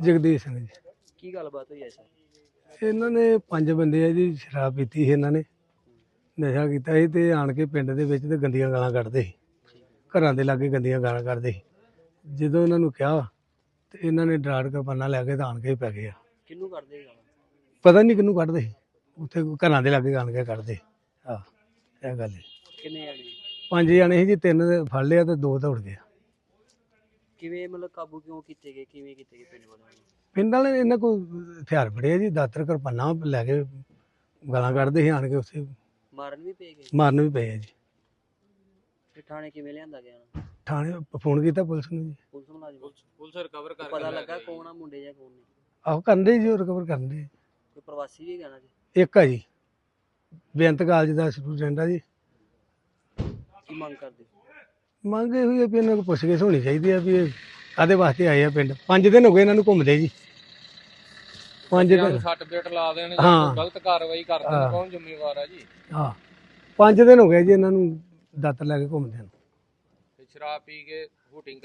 ਜਗਦੀਸ਼ ਸਿੰਘ ਜੀ। ਕੀ ਗੱਲਬਾਤ ਹੋਈ ਐ ਸਰ ਇਹਨਾਂ ਨੇ ਪੰਜ ਬੰਦੇ ਆ ਜੀ ਸ਼ਰਾਬ ਪੀਤੀ ਸੀ ਇਹਨਾਂ ਨੇ। ਨਸ਼ਾ ਕੀਤਾ ਸੀ ਤੇ ਆਣ ਕੇ ਪਿੰਡ ਦੇ ਵਿੱਚ ਤੇ ਗੰਦੀਆਂ ਗਾਲਾਂ ਕੱਢਦੇ ਸੀ। ਘਰਾਂ ਦੇ ਲਾਗੇ ਗੰਦੀਆਂ ਗਾਲਾਂ ਕੱਢਦੇ ਸੀ। ਜਦੋਂ ਇਹਨਾਂ ਨੂੰ ਕਿਹਾ ਤੇ ਇਹਨਾਂ ਨੇ ਡਰਾੜ ਕਿਰਪਾਨਾਂ ਲੈ ਕੇ ਤਾਂ ਆਣ ਕੇ ਹੀ ਪੈ ਗਏ ਆ। ਕਿੰਨੂੰ ਕਰਦੇ ਗਾਲਾਂ? ਪਤਾ ਨਹੀਂ ਕਿਹਨੂੰ ਕੱਢਦੇ ਸੀ। ਉੱਥੇ ਘਰਾਂ ਦੇ ਲਾਗੇ ਆਣ ਕੇ ਕੱਢਦੇ ਆ ਇਹ ਗੱਲ ਹੈ। ਕਿੰਨੇ ਜਾਣੇ ਪੰਜ ਜਣੇ ਸੀ ਜੀ ਤਿੰਨ ਫੜ ਲਿਆ ਤੇ ਦੋ ਦੌੜ ਗਏ। ਕਿਵੇਂ ਮਤਲਬ ਕਾਬੂ ਕਿਉਂ ਕੀਤੇ ਗਏ? ਕਿਵੇਂ ਕੀਤੇ ਗਏ ਪਿੰਡ ਵਾਲਿਆਂ ਨੂੰ ਪਿੰਡ ਵਾਲੇ ਇਹਨਾਂ ਕੋਲ ਹਥਿਆਰ ਆ ਜੀ ਦਾਤਰ ਕਿਰਪਾਨਾਂ ਲੈ ਕੇ ਗਾਲਾਂ ਕੱਢਦੇ ਸੀ ਆਣ ਕੇ ਉੱਥੇ ਮਾਰਨ ਵੀ ਪਏ ਗਏ? ਮਾਰਨ ਵੀ ਪਏ ਆ ਜੀ। ਤੇ ਥਾਣੇ ਕਿਵੇਂ ਲਿਆਂਦਾ ਗਿਆ ਨਾ? ਥਾਣੇ ਫੋਨ ਕੀਤਾ ਪੁਲਿਸ ਨੂੰ ਜੀ। ਪੁਲਿਸ ਮੁਲਾਜ਼ਮ ਪੁਲਿਸ ਰਿਕਵਰ ਕਰ ਪਤਾ ਲੱਗਾ ਕੌਣ ਆ ਮੁੰਡੇ ਜਾਂ ਕੌਣ ਨਹੀਂ? ਆਹੋ ਕਰਦੇ ਜੀ ਰਿਕਵਰ ਕਰਦੇ ਕੋਈ ਪ੍ਰਵਾਸੀ ਵੀ ਗਾਣਾ ਜੀ? ਇੱਕ ਆ ਜੀ। ਬੇਅੰਤ ਕਾਲਜ ਦਾ ਸਟੂਡੈਂਟ ਆ ਜੀ। ਕੀ ਮੰਗ ਕਰਦੇ? ਮੰਗ ਇਹ ਹੋਈ ਆ ਵੀ ਇਹਨਾਂ ਕੋਲ ਪੁੱਛਗਿੱਛ ਹੋਣੀ ਚਾਹੀਦੀ ਆ ਵੀ ਇਹ ਕਾਹਦੇ ਵਾਸਤੇ ਆਏ ਆ ਪਿੰਡ? ਪੰਜ ਦਿਨ ਹੋ ਗਏ ਇਹਨਾਂ ਨੂੰ ਘੁੰਮਦੇ ਜੀ। ਪੰਜ ਦਿਨ। ਸੱਟ ਪੇਟ ਲਾ ਦੇਣ ਹਾਂ। ਜਾਂ ਗਲਤ ਕਾਰਵਾਈ ਕਰਦੇ ਕੌਣ ਜ਼ਿੰਮੇਵਾਰ ਆ ਜੀ? ਹਾਂ। ਪੰਜ ਦਿਨ ਹੋ ਗਏ ਜੀ ਇਹਨਾਂ ਨੂੰ ਦਾਤਰ ਲੈ ਕੇ ਘੁੰਮਦੇ ਨੂੰ। ਤੇ ਸ਼ਰਾਬ ਪੀ ਕੇ ਹੂਟਿੰਗ